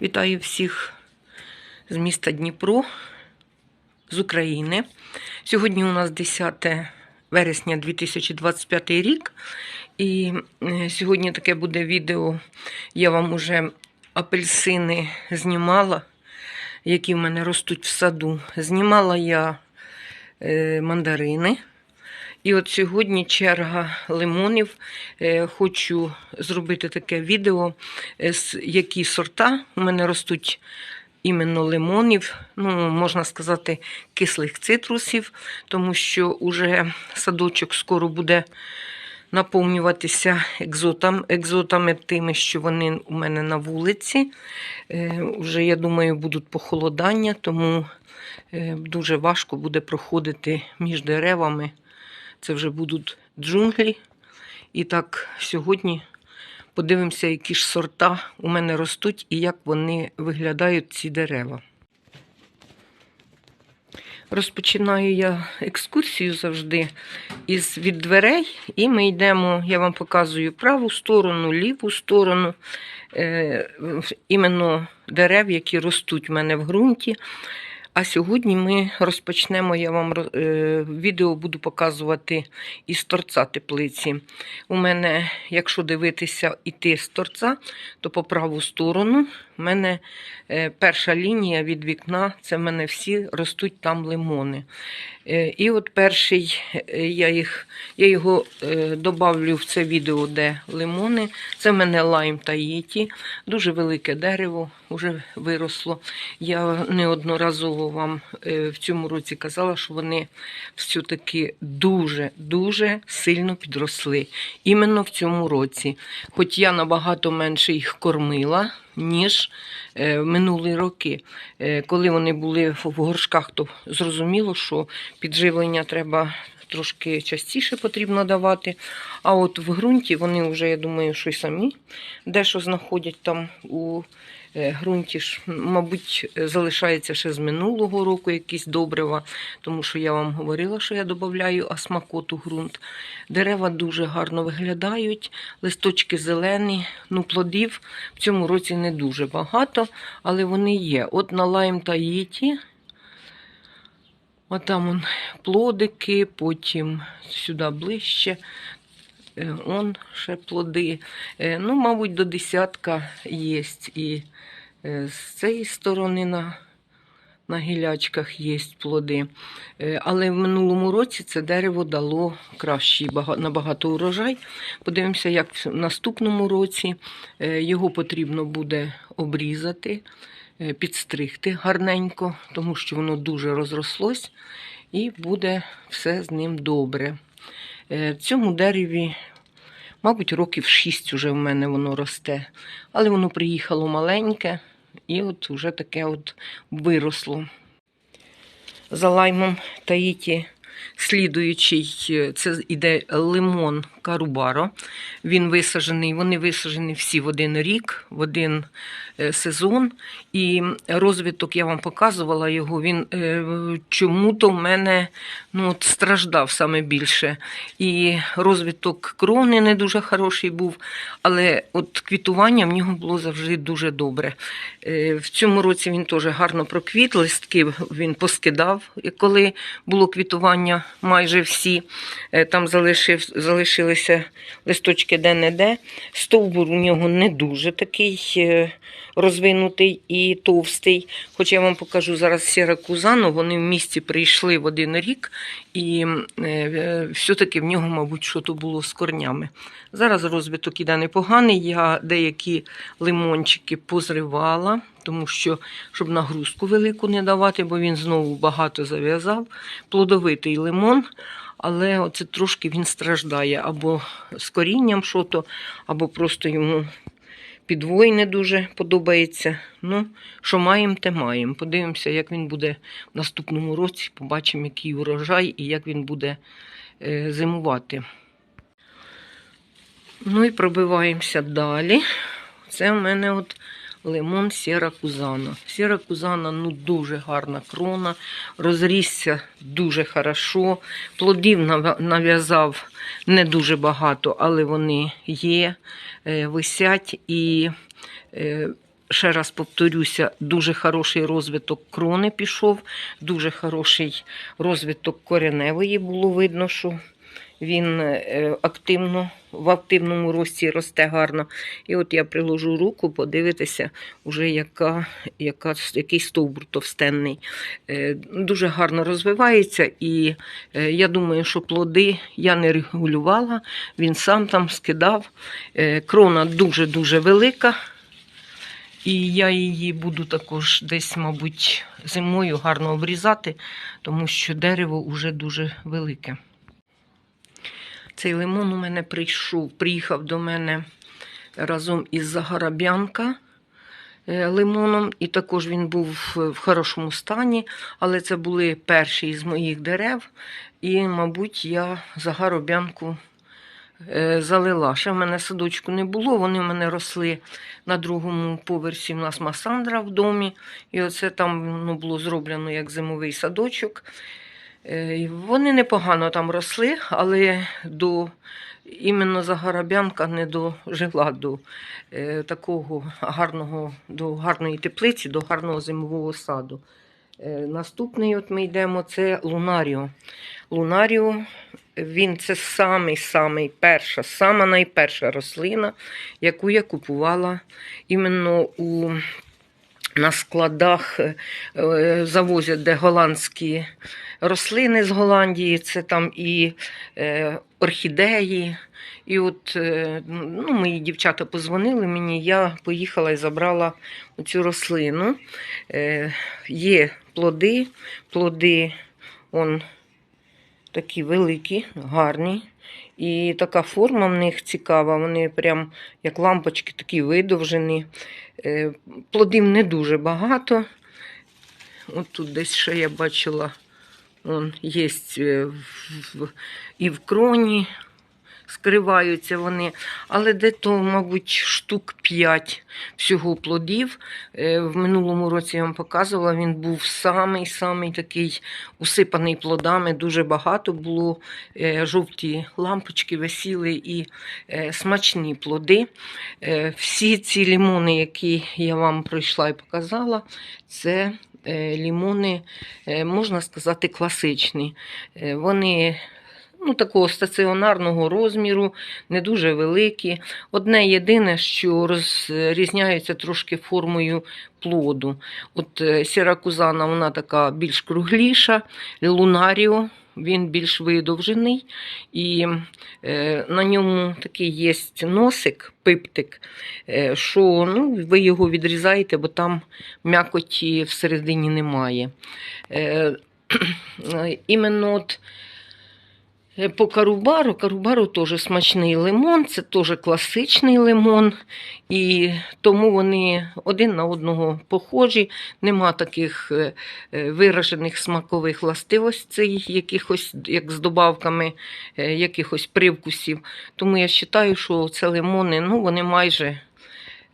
Вітаю всіх з міста Дніпро, з України. Сьогодні у нас 10 вересня 2025 рік. І е, сьогодні таке буде відео. Я вам уже апельсини знімала, які в мене ростуть в саду. Знімала я е, мандарини. І от сьогодні черга лимонів. Е, Хочу зробити таке відео, е, які сорта у мене ростуть іменно лимонів, ну, можна сказати, кислих цитрусів, тому що уже садочок скоро буде наповнюватися екзотам, екзотами тими, що вони у мене на вулиці. Е, Уже, я думаю, будуть похолодання, тому е, дуже важко буде проходити між деревами. Це вже будуть джунглі. І так, сьогодні подивимося, які ж сорта у мене ростуть і як вони виглядають, ці дерева. Розпочинаю я екскурсію завжди із від дверей, і ми йдемо, я вам показую праву сторону, ліву сторону, е, іменно дерев, які ростуть в мене в ґрунті. А сьогодні ми розпочнемо, я вам е, відео буду показувати із торця теплиці. У мене, якщо дивитися іти з торця, то по праву сторону в мене е, перша лінія від вікна, це в мене всі ростуть там лимони. Е, І от перший, е, я, їх, я його добавлю в це відео, де лимони. Це в мене лайм таїті. Дуже велике дерево вже виросло. Я неодноразово вам в цьому році казала, що вони все-таки дуже-дуже сильно підросли. Іменно в цьому році. Хоч я набагато менше їх кормила, ніж е, минулі роки. Е, Коли вони були в горшках, то зрозуміло, що підживлення треба трошки частіше потрібно давати. А от в ґрунті вони вже, я думаю, що й самі дещо знаходять там у е, ґрунті мабуть, залишається ще з минулого року якісь добрива, тому що я вам говорила, що я додаю асмакот у ґрунт. Дерева дуже гарно виглядають, листочки зелені, ну плодів в цьому році не дуже багато, але вони є. От на лайм таїті. Отам он плодики, потім сюди ближче. Е, Он ще плоди. Е, Ну, мабуть, до десятка є. І е, з цієї сторони на, на гілячках є плоди. Але в минулому році це дерево дало кращий бага- набагато урожай. Подивимося, як в наступному році його потрібно буде обрізати, підстригти гарненько, тому що воно дуже розрослось і буде все з ним добре. Е, цьому дереві, мабуть, років 6 уже в мене воно росте, але воно приїхало маленьке і от вже таке от виросло. За лаймом таїті слідуючий, е, це іде лимон Карубаро. Він висаджений, вони висаджені всі в один рік, в один е, сезон. І розвиток я вам показувала його. Він е, чому-то в мене ну, от, страждав саме більше. І розвиток крони не дуже хороший був, але от квітування в нього було завжди дуже добре. Е, В цьому році він теж гарно проквіт, листки він поскидав, коли було квітування майже всі. Е, Там залишив, залишилися листочки де-не-де. Стовбур у нього не дуже такий е, розвинутий і товстий. Хоч я вам покажу зараз сіра кузану, вони в місті прийшли в один рік, і е, все-таки в нього, мабуть, що то було з корнями. Зараз розвиток іде непоганий. Я деякі лимончики позривала, тому що, щоб нагрузку велику не давати, бо він знову багато зав'язав. Плодовитий лимон. Але оце трошки він страждає або з корінням що-то, або просто йому підвой не дуже подобається. Ну, що маємо, те маємо. Подивимося, як він буде в наступному році. Побачимо, який урожай і як він буде е, зимувати. Ну і пробиваємося далі. Це в мене от лимон Сіра Кузана. Сіра Кузана ну дуже гарна крона, розрісся дуже хорошо. Плодів нав'язав не дуже багато, але вони є, е, висять і е, ще раз повторюся, дуже хороший розвиток крони пішов, дуже хороший розвиток кореневої було видно, що він е, активно, в активному рості росте гарно. І от я приложу руку, подивитися, уже яка, яка, який стовбур товстенний. Е, Дуже гарно розвивається, і е, я думаю, що плоди я не регулювала, він сам там скидав. Крона дуже-дуже велика. І я її буду також десь, мабуть, зимою гарно обрізати, тому що дерево вже дуже велике. Цей лимон у мене прийшов, приїхав до мене разом із Загораб'янка е, лимоном, і також він був в- хорошому стані, але це були перші із моїх дерев. І, мабуть, я Загороб'янку е, залила. Ще в мене садочку не було, вони в мене росли на другому поверсі. У нас масандра в домі, і оце там ну, було зроблено як зимовий садочок. Е, Вони непогано там росли, але до іменно Загораб'янка не дожила до е, такого гарного, до гарної теплиці, до гарного зимового саду. Е, наступний от ми йдемо, це Лунаріо. Лунаріо, він це самий самий перша, сама найперша рослина, яку я купувала іменно у, на складах завозять, де голландські рослини з Голландії, це там і е, орхідеї. І от е, ну, мої дівчата позвонили мені, я поїхала і забрала цю рослину. Е, є плоди, плоди он, такі великі, гарні. І така форма в них цікава, вони прям як лампочки такі видовжені. Е, плодів не дуже багато. От тут десь ще я бачила, он є в, і в кроні скриваються вони, але де-то, мабуть, штук 5 всього плодів. Е, В минулому році я вам показувала, він був самий-самий такий усипаний плодами, дуже багато було. Е, Жовті лампочки висіли і е, смачні плоди. Е, Всі ці лімони, які я вам пройшла і показала, це е, лімони, е, можна сказати, класичні. Е, Вони ну, такого стаціонарного розміру, не дуже великі. Одне єдине, що розрізняється трошки формою плоду. От е, сіракузана, вона така більш кругліша, лунаріо. Він більш видовжений, і е, на ньому такий є носик, пиптик, е, що ну, ви його відрізаєте, бо там м'якоті всередині немає. Е, іменно от Е, По карубару, карубару теж смачний лимон, це теж класичний лимон, і тому вони один на одного похожі, нема таких е, е, виражених смакових властивостей, якихось, як з добавками е, якихось привкусів. Тому я вважаю, що це лимони, ну, вони майже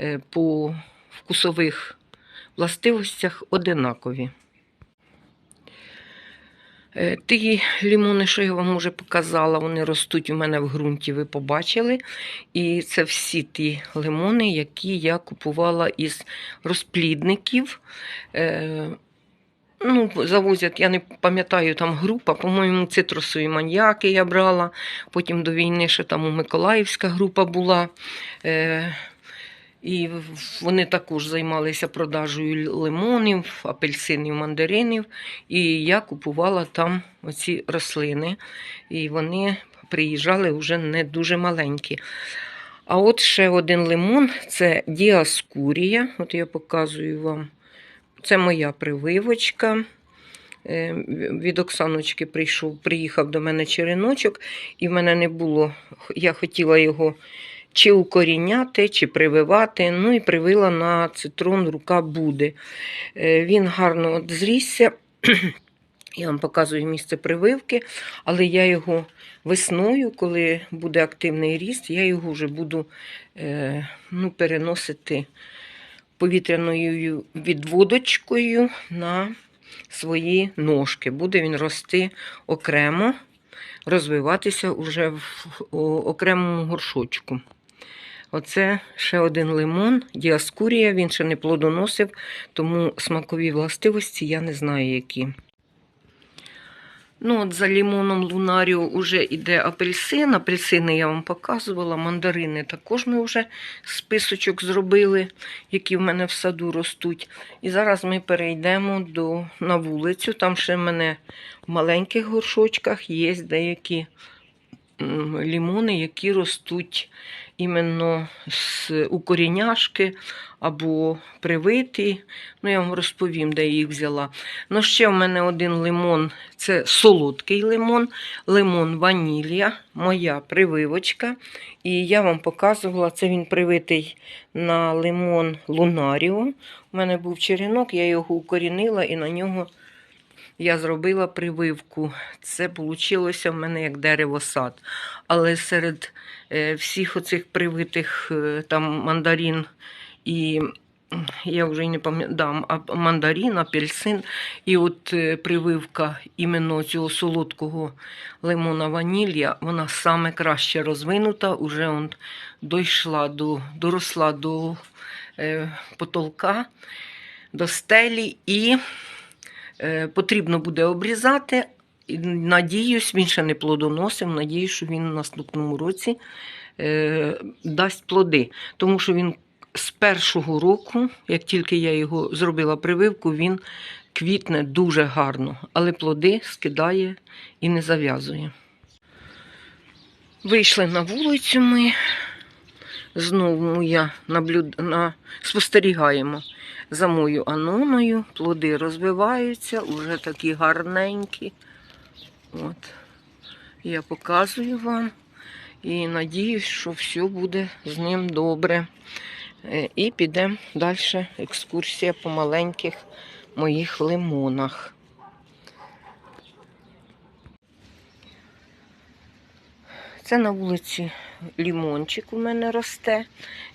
е, по вкусових властивостях одинакові. Е, Ті лімони, що я вам вже показала, вони ростуть у мене в ґрунті, ви побачили. І це всі ті лимони, які я купувала із розплідників. Е, Ну, завозять, я не пам'ятаю, там група, по-моєму, цитрусові маньяки я брала. Потім до війни ще там у Миколаївська група була. І вони також займалися продажею лимонів, апельсинів, мандаринів. І я купувала там оці рослини. І вони приїжджали вже не дуже маленькі. А от ще один лимон це діаскурія. От я показую вам. Це моя прививочка. Е, Від Оксаночки прийшов, приїхав до мене череночок, і в мене не було. Я хотіла його чи укоріняти, чи прививати. Ну і привила на цитрон рука буде. Е, Він гарно от зрісся. Я вам показую місце прививки, але я його весною, коли буде активний ріст, я його вже буду е, ну, переносити повітряною відводочкою на свої ножки. Буде він рости окремо, розвиватися уже в окремому горшочку. Оце ще один лимон, діаскурія, він ще не плодоносив, тому смакові властивості я не знаю які. Ну, от за лимоном лунаріо вже йде апельсин. Апельсини я вам показувала, мандарини також ми вже списочок зробили, які в мене в саду ростуть. І зараз ми перейдемо до, на вулицю. Там ще в мене в маленьких горшочках є деякі м, лимони, які ростуть іменно з укоріняшки або привиті. Ну, я вам розповім, де я їх взяла. Ну, ще в мене один лимон це солодкий лимон, лимон ванілія, моя прививочка. І я вам показувала, це він привитий на лимон Лунаріо. У мене був черенок, я його укорінила і на нього я зробила прививку. Це вийшло в мене як дерево-сад. Але серед всіх оцих привитих е, там мандарин і я вже не пам'ятаю, да, мандарин, апельсин. І от е, прививка іменно цього солодкого лимона ванілля, вона саме краще розвинута, уже он дійшла до, доросла до е, потолка, до стелі, і е, потрібно буде обрізати. Надіюсь, він ще не плодоносив. Надіюсь, що він у наступному році е, дасть плоди. Тому що він з першого року, як тільки я його зробила прививку, він квітне дуже гарно, але плоди скидає і не зав'язує. Вийшли на вулицю ми. Знову я наблюд... на... спостерігаємо за мою аноною. Плоди розвиваються, вже такі гарненькі. От. Я показую вам і надіюсь, що все буде з ним добре. Е, І підемо далі екскурсія по маленьких моїх лимонах. Це на вулиці лімончик у мене росте.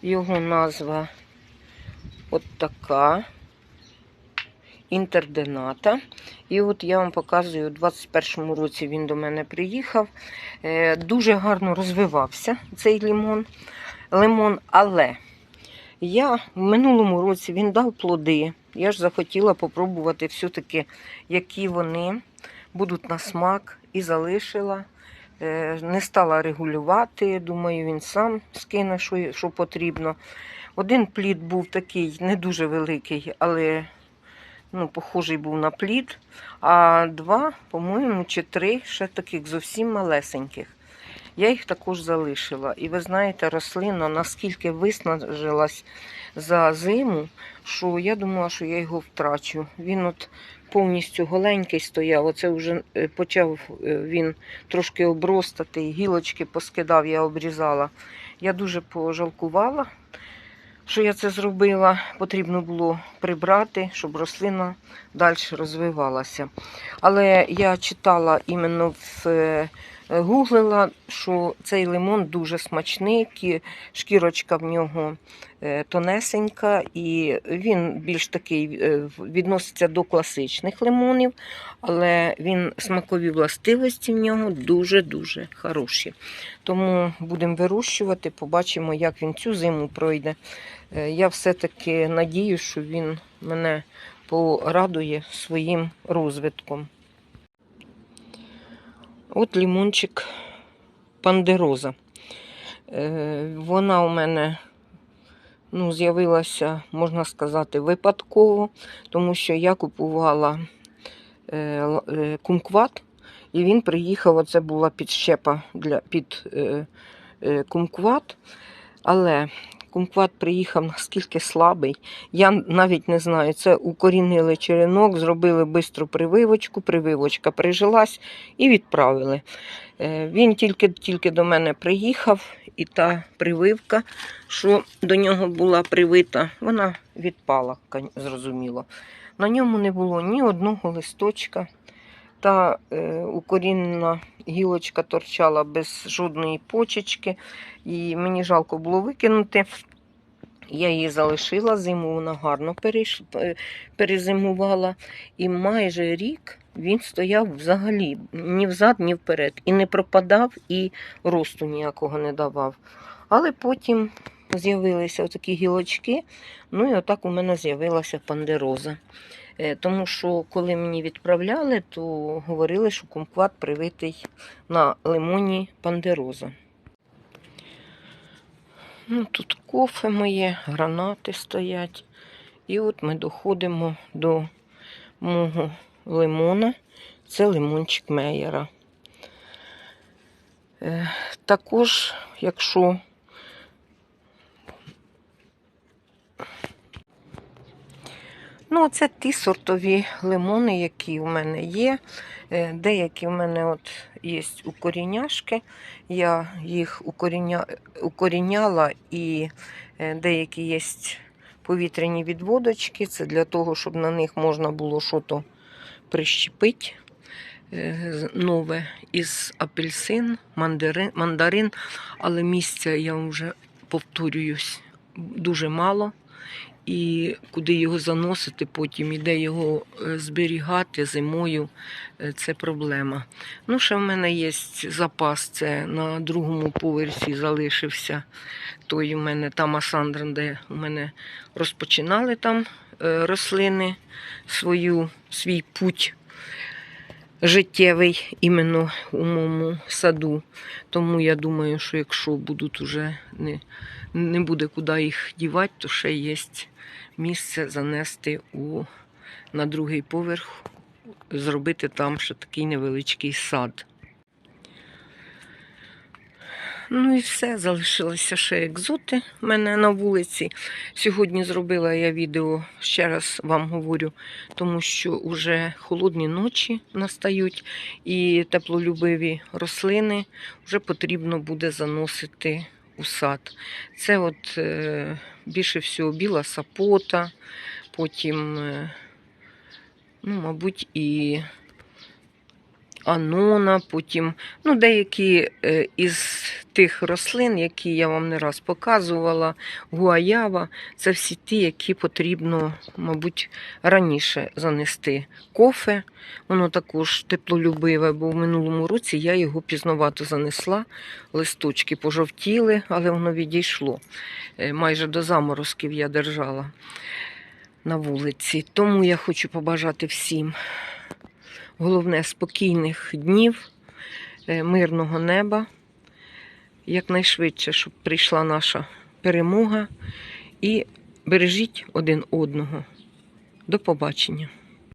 Його назва от така. Інтердената. І от я вам показую, у 21-му році він до мене приїхав. Е, Дуже гарно розвивався цей лимон. лимон. Але я в минулому році він дав плоди. Я ж захотіла попробувати все-таки, які вони будуть на смак, і залишила. Е, Не стала регулювати. Думаю, він сам скине, що, що потрібно. Один плід був такий не дуже великий, але ну, похожий був на плід. А два, по-моєму, чи три ще таких зовсім малесеньких. Я їх також залишила. І ви знаєте, рослина наскільки виснажилась за зиму, що я думала, що я його втрачу. Він от повністю голенький стояв. Оце вже е, почав е, він трошки обростати, гілочки поскидав, я обрізала. Я дуже пожалкувала, що я це зробила. Потрібно було прибрати, щоб рослина далі розвивалася. Але я читала іменно в е, гуглила, що цей лимон дуже смачний, шкірочка в нього е, тонесенька, і він більш такий е, відноситься до класичних лимонів, але він смакові властивості в нього дуже-дуже хороші. Тому будемо вирощувати, побачимо, як він цю зиму пройде. Е, Я все-таки надію, що він мене порадує своїм розвитком. От лімончик пандероза. Е, Вона у мене ну, з'явилася, можна сказати, випадково, тому що я купувала е, е, кумкват, і він приїхав, оце була підщепа для, під кумкват. Але кумкват приїхав наскільки слабий. Я навіть не знаю. Це укорінили черенок, зробили бистру прививочку, прививочка прижилась і відправили. Е, Він тільки, тільки до мене приїхав, і та прививка, що до нього була привита, вона відпала, зрозуміло. На ньому не було ні одного листочка. Та е, укорінена гілочка торчала без жодної почечки, і мені жалко було викинути. Я її залишила зиму, вона гарно е, перезимувала. І майже рік він стояв взагалі ні взад, ні вперед. І не пропадав, і росту ніякого не давав. Але потім з'явилися отакі гілочки. Ну і отак у мене з'явилася пандероза. Е, Тому що коли мені відправляли, то говорили, що кумкват привитий на лимоні пандероза. Ну, тут кофе моє, гранати стоять. І от ми доходимо до мого лимона. Це лимончик Мейера. Е, також, якщо Ну, це ті сортові лимони, які у мене є. Е, Деякі в мене от є укоріняшки. Я їх укоріня... укоріняла і е, деякі є повітряні відводочки. Це для того, щоб на них можна було щось прищепити. Е, Нове із апельсин, мандарин, мандарин, але місця я вже повторююсь дуже мало. І куди його заносити потім, і де його е, зберігати зимою, е, це проблема. Ну, ще в мене є запас, це на другому поверсі залишився. Той у мене там Асандра, де у мене розпочинали там е, рослини свою, свій путь життєвий іменно у моєму саду. Тому я думаю, що якщо будуть уже не, не буде куди їх дівати, то ще є місце занести у, на другий поверх, зробити там ще такий невеличкий сад. Ну і все, залишилися ще екзоти в мене на вулиці. Сьогодні зробила я відео, ще раз вам говорю, тому що вже холодні ночі настають і теплолюбиві рослини вже потрібно буде заносити у сад. Це от е, більше всього біла сапота, потім, е, ну, мабуть, і анона, потім ну, деякі е, із тих рослин, які я вам не раз показувала, гуаява, це всі ті, які потрібно, мабуть, раніше занести. Кофе, воно також теплолюбиве, бо в минулому році я його пізновато занесла. Листочки пожовтіли, але воно відійшло. Е, Майже до заморозків я держала на вулиці. Тому я хочу побажати всім головне спокійних днів, е, мирного неба, якнайшвидше, щоб прийшла наша перемога. І бережіть один одного. До побачення.